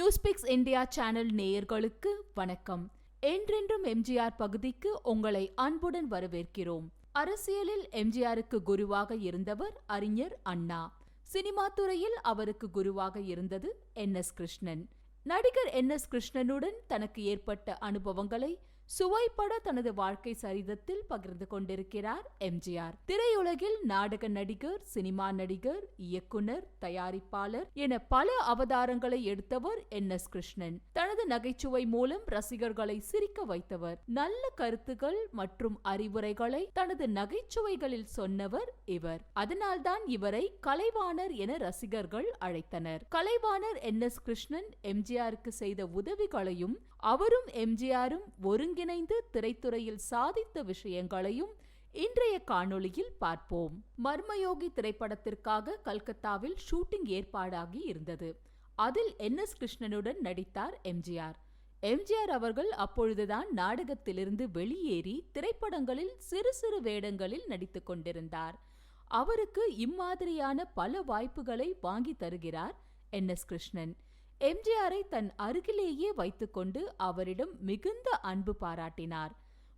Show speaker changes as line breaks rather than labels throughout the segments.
நியூஸ்பிக்ஸ் India channel நேயர்களுக்கு வணக்கம். என்றென்றும் எம்ஜிஆர் பகுதிக்கு உங்களை அன்புடன் வரவேற்கிறோம். அரசியலில் எம்ஜிஆருக்கு குருவாக இருந்தவர் அறிஞர் அண்ணா. சினிமா துறையில் அவருக்கு குருவாக இருந்தது என் எஸ் கிருஷ்ணன். நடிகர் என் எஸ் கிருஷ்ணனுடன் தனக்கு ஏற்பட்ட அனுபவங்களை சுவைப்பட தனது வாழ்க்கை சரிதத்தில் பகிர்ந்து கொண்டிருக்கிறார் எம்ஜிஆர். திரையுலகில் நாடக நடிகர் சினிமா நடிகர் இயக்குனர் தயாரிப்பாளர் என பல அவதாரங்களை எடுத்தவர் என். எஸ். கிருஷ்ணன். தனது நகைச்சுவை மூலம் ரசிகர்களை சிரிக்க வைத்தவர். நல்ல கருத்துகள் மற்றும் அறிவுரைகளை தனது நகைச்சுவைகளில் சொன்னவர் இவர். அதனால்தான் இவரை கலைவாணர் என ரசிகர்கள் அழைத்தனர். கலைவாணர் என். எஸ். கிருஷ்ணன் எம்ஜிஆருக்கு செய்த உதவிகளையும் அவரும் எம்ஜிஆரும் ஒருங்கிணைந்து திரைத்துறையில் சாதித்த விஷயங்களையும் இன்றைய காணொளியில் பார்ப்போம். மர்மயோகி திரைப்படத்திற்காக கல்கத்தாவில் ஷூட்டிங் ஏற்பாடாகி இருந்தது. அதில் என் எஸ் கிருஷ்ணனுடன் நடித்தார் எம்ஜிஆர். எம்ஜிஆர் அவர்கள் அப்பொழுதுதான் நாடகத்திலிருந்து வெளியேறி திரைப்படங்களில் சிறு சிறு வேடங்களில் நடித்துக் கொண்டிருந்தார். அவருக்கு இம்மாதிரியான பல வாய்ப்புகளை வாங்கி தருகிறார் என் எஸ் கிருஷ்ணன். எம்ஜிஆரை தன் அருகிலேயே வைத்துக்கொண்டு அவரிடம் மிகுந்த அன்பு பாராட்டினார்.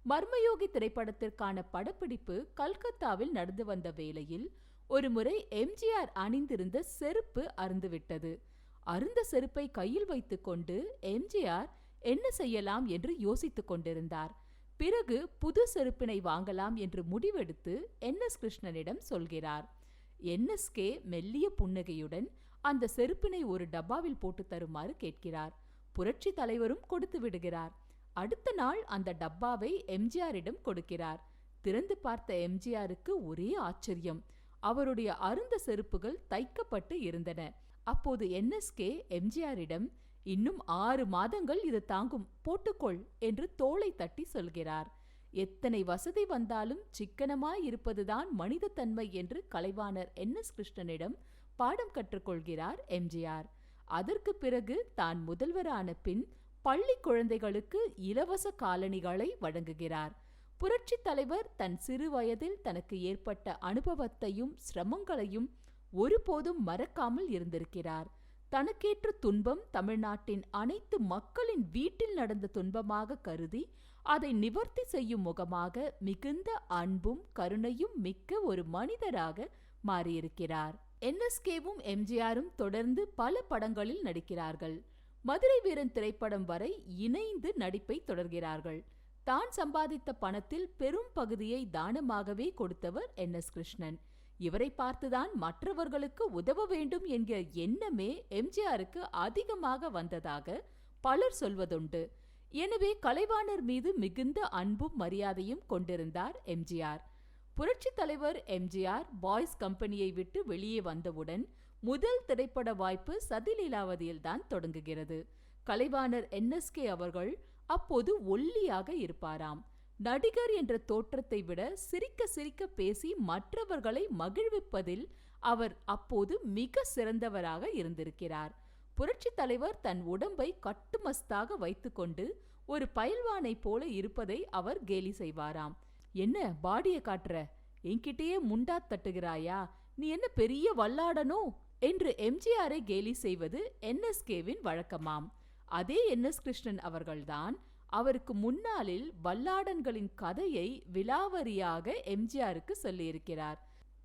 மர்மயோகி திரைப்படத்திற்கான படப்பிடிப்பு கல்கத்தாவில் நடந்து வந்த வேளையில் ஒருமுறை எம்ஜிஆர் அணிந்திருந்த செருப்பு அருந்துவிட்டது அருந்த செருப்பை கையில் வைத்துக்கொண்டு எம்ஜிஆர் என்ன செய்யலாம்? என்று யோசித்துக் கொண்டிருந்தார். பிறகு புது செருப்பினை வாங்கலாம் என்று முடிவெடுத்து என் எஸ் கிருஷ்ணனிடம் சொல்கிறார். என் எஸ்கே மெல்லிய புன்னகையுடன் அந்த செருப்பினை ஒரு டப்பாவில் போட்டு தருமாறு கேட்கிறார். புரட்சி தலைவரும் கொடுத்து விடுகிறார். அடுத்த நாள் அந்த டப்பாவை எம்ஜிஆரிடம் கொடுக்கிறார். திறந்து பார்த்த எம்ஜிஆருக்கு ஒரே ஆச்சரியம். அவருடைய அருந்த செருப்புகள் தைக்கப்பட்டு இருந்தன. அப்போது என்எஸ்கே எம்ஜிஆரிடம் இன்னும் ஆறு மாதங்கள் இது தாங்கும் போட்டுக்கொள் என்று தோளை தட்டி சொல்கிறார். எத்தனை வசதி வந்தாலும் சிக்கனமாய் இருப்பதுதான் மனித தன்மை என்று கலைவாணர் என் எஸ் கிருஷ்ணனிடம் பாடம் கற்றுக்கொள்கிறார் எம்ஜிஆர் அதற்கு பிறகு தான் முதல்வரான பின் பள்ளி குழந்தைகளுக்கு இலவச காலணிகளை வழங்குகிறார். புரட்சி தலைவர் தன் சிறு வயதில் தனக்கு ஏற்பட்ட அனுபவத்தையும் சிரமங்களையும் ஒருபோதும் மறக்காமல் இருந்திருக்கிறார். தனக்கேற்ற துன்பம் தமிழ்நாட்டின் அனைத்து மக்களின் வீட்டில் நடந்த துன்பமாக கருதி அதை நிவர்த்தி செய்யும் முகமாக மிகுந்த அன்பும் கருணையும் மிக்க ஒரு மனிதராக மாறியிருக்கிறார். என்எஸ்கேவும் எம்ஜிஆரும் தொடர்ந்து பல படங்களில் நடிக்கிறார்கள். மதுரை வீரன் திரைப்படம் வரை இணைந்து நடிப்பை தொடர்கிறார்கள். தான் சம்பாதித்த பணத்தில் பெரும் பகுதியை தானமாகவே கொடுத்தவர் என் எஸ் கிருஷ்ணன். இவரை பார்த்துதான் மற்றவர்களுக்கு உதவ வேண்டும் என்கிற எண்ணமே எம்ஜிஆருக்கு அதிகமாக வந்ததாக பலர் சொல்வதுண்டு. எனவே கலைவாணர் மீது மிகுந்த அன்பும் மரியாதையும் கொண்டிருந்தார் எம்ஜிஆர். புரட்சி தலைவர் எம்ஜிஆர் பாய்ஸ் கம்பெனியை விட்டு வெளியே வந்தவுடன் முதல் திரைப்பட வாய்ப்பு சதிலீலாவதியில் தான் தொடங்குகிறது. கலைவாணர் என்எஸ்கே அவர்கள் அப்போது ஒல்லியாக இருப்பாராம். நடிகர் என்ற தோற்றத்தை விட சிரிக்க சிரிக்க பேசி மற்றவர்களை மகிழ்விப்பதில் அவர் அப்போது மிக சிறந்தவராக இருந்திருக்கிறார். புரட்சி தலைவர் தன் உடம்பை கட்டுமஸ்தாக வைத்துக்கொண்டு ஒரு பயில்வானைப் போல இருப்பதை அவர் கேலி செய்வாராம். என்ன பாடிய காட்டுற? என்கிட்டயே முண்டா தட்டுகிறாயா? நீ என்ன பெரிய வல்லாடனோ? என்று எம்ஜிஆரை கேலி செய்வது என்எஸ்கேவின் வழக்கமாம். அதே என் எஸ் கிருஷ்ணன் அவர்கள்தான் அவருக்கு முன்னாளில் வல்லாடன்களின் கதையை விலாவரியாக எம்ஜிஆருக்கு சொல்லியிருக்கிறார்.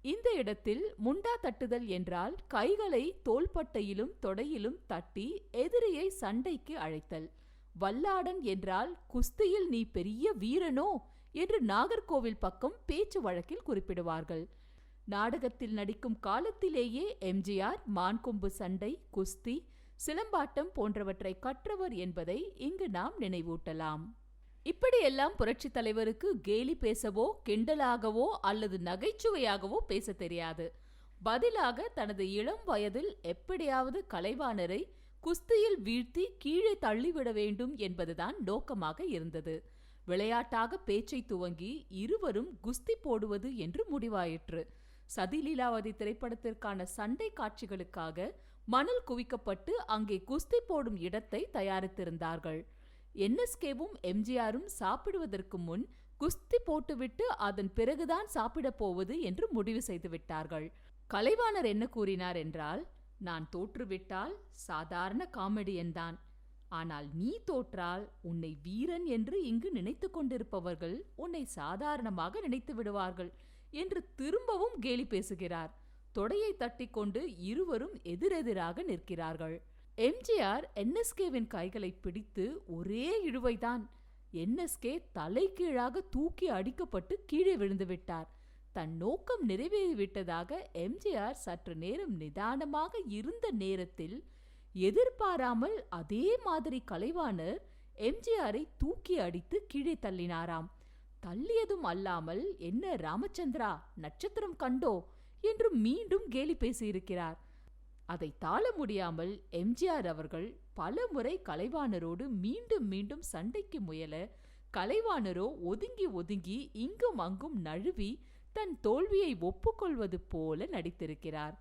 இந்த இடத்தில் முண்டா தட்டுதல் என்றால் கைகளை தோள்பட்டையிலும் தொடையிலும் தட்டி எதிரியை சண்டைக்கு அழைத்தல். வல்லாடன் என்றால் குஸ்தியில் நீ பெரிய வீரனோ? என்று நாகர்கோவில் பக்கம் பேச்சு வழக்கில் குறிப்பிடுவார்கள். நாடகத்தில் நடிக்கும் காலத்திலேயே எம்ஜிஆர் மான்கொம்பு சண்டை குஸ்தி சிலம்பாட்டம் போன்றவற்றை கற்றவர் என்பதை இங்கு நாம் நினைவூட்டலாம். இப்படியெல்லாம் புரட்சி தலைவருக்கு கேலி பேசவோ கிண்டலாகவோ அல்லது நகைச்சுவையாகவோ பேச தெரியாது. பதிலாக தனது இளம் வயதில் எப்படியாவது கலைவாணரை குஸ்தியில் வீழ்த்தி கீழே தள்ளிவிட வேண்டும் என்பதுதான் நோக்கமாக இருந்தது. விளையாட்டாக பேச்சை துவங்கி இருவரும் குஸ்தி போடுவது என்று முடிவாயிற்று. சதிலீலாவதி திரைப்படத்திற்கான சண்டை காட்சிகளுக்காக மணல் குவிக்கப்பட்டு அங்கே குஸ்தி போடும் இடத்தை தயாரித்திருந்தார்கள். என்எஸ்கேவும் எம்ஜிஆரும் சாப்பிடுவதற்கு முன் குஸ்தி போட்டுவிட்டு அதன் பிறகுதான் சாப்பிடப் போவது என்று முடிவு செய்து விட்டார்கள் கலைவாணர் என்ன கூறினார் என்றால் நான் தோற்றுவிட்டால் சாதாரண காமெடியன்தான் ஆனால் நீ தோற்றால் உன்னை வீரன் என்று இங்கு நினைத்துக் கொண்டிருப்பவர்கள் உன்னை சாதாரணமாக நினைத்து விடுவார்கள் என்று திரும்பவும் கேலி பேசுகிறார். தொடையை தட்டிக்கொண்டு இருவரும் எதிரெதிராக நிற்கிறார்கள். எம்ஜிஆர் என்எஸ்கேவின் கைகளை பிடித்து ஒரே இழுவைதான். என்எஸ்கே தலைகீழாக தூக்கி அடிக்கப்பட்டு கீழே விழுந்து விட்டார். தன் நோக்கம் நிறைவேறிவிட்டதாக எம்ஜிஆர் சற்று நேரம் நிதானமாக இருந்த நேரத்தில் எதிர்பாராமல் அதே மாதிரி கலைவாணர் எம்ஜிஆரை தூக்கி அடித்து கீழே தள்ளினாராம். தள்ளியதும் அல்லாமல் என்ன ராமச்சந்திரா நட்சத்திரம் கண்டோ? என்று மீண்டும் கேலி பேசியிருக்கிறார். அதை தாள முடியாமல் எம்ஜிஆர் அவர்கள் பல முறை கலைவாணரோடு மீண்டும் மீண்டும் சண்டைக்கு முயல கலைவாணரோ ஒதுங்கி ஒதுங்கி இங்கும் அங்கும் நழுவி தன் தோல்வியை ஒப்புக்கொள்வது போல நடித்திருக்கிறார்.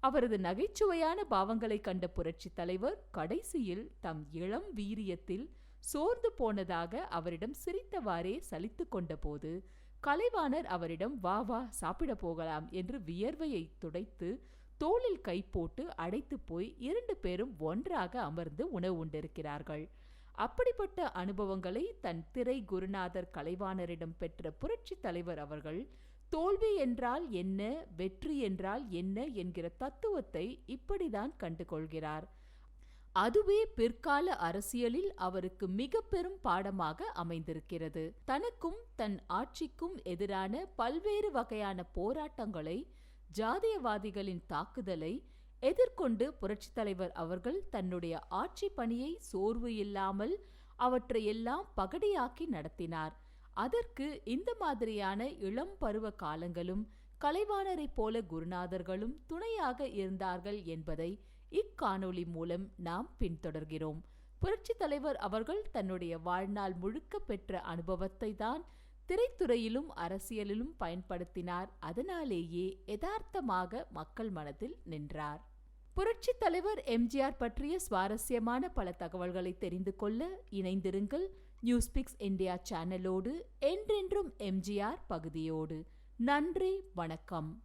அவரது நகைச்சுவையான பாவங்களை கண்ட புரட்சித் தலைவர் கடைசியில் தம் இளம் வீரியத்தில் சோர்ந்து போனதாக அவரிடம் சிரித்தவாறே சலித்து கொண்டபோது கலைவாணர் அவரிடம் வா வா சாப்பிட போகலாம் என்று வியர்வையை துடைத்து தோளில் கை போட்டு அடைத்து போய் இரண்டு பேரும் ஒன்றாக அமர்ந்து உணவு உண்டிருக்கிறார்கள். அப்படிப்பட்ட அனுபவங்களை தன் திரை குருநாதர் கலைவாணரிடம் பெற்ற புரட்சித் தலைவர் அவர்கள் தோல்வி என்றால் என்ன வெற்றி என்றால் என்ன என்கிற தத்துவத்தை இப்படிதான் கண்டு கொள்கிறார் அதுவே பிற்கால அரசியலில் அவருக்கு மிக பெரும் பாடமாக அமைந்திருக்கிறது. தனக்கும் தன் ஆட்சிக்கும் எதிரான பல்வேறு வகையான போராட்டங்களை ஜாதியவாதிகளின் தாக்குதலை எதிர்கொண்டு புரட்சித் தலைவர் அவர்கள் தன்னுடைய ஆட்சி பணியை சோர்வு இல்லாமல் அவற்றையெல்லாம் பகடியாக்கி நடத்தினார். அதற்கு இந்த மாதிரியான இளம் பருவ காலங்களும் கலைவாணரைப் போல குருநாதர்களும் துணையாக இருந்தார்கள் என்பதை இக்காணொளி மூலம் நாம் பின்தொடர்கிறோம். புரட்சித் தலைவர் அவர்கள் தன்னுடைய வாழ்நாள் முழுக்க பெற்ற அனுபவத்தை தான் திரைத்துறையிலும் அரசியலிலும் பயன்படுத்தினார். அதனாலேயே யதார்த்தமாக மக்கள் மனதில் நின்றார். புரட்சித் தலைவர் எம்ஜிஆர் பற்றிய சுவாரஸ்யமான பல தகவல்களை தெரிந்து கொள்ள இணைந்திருங்கள். நியூஸ்பிக்ஸ் இந்தியா சேனலோடு என்றென்றும் எம்ஜிஆர் பகுதியோடு. நன்றி வணக்கம்.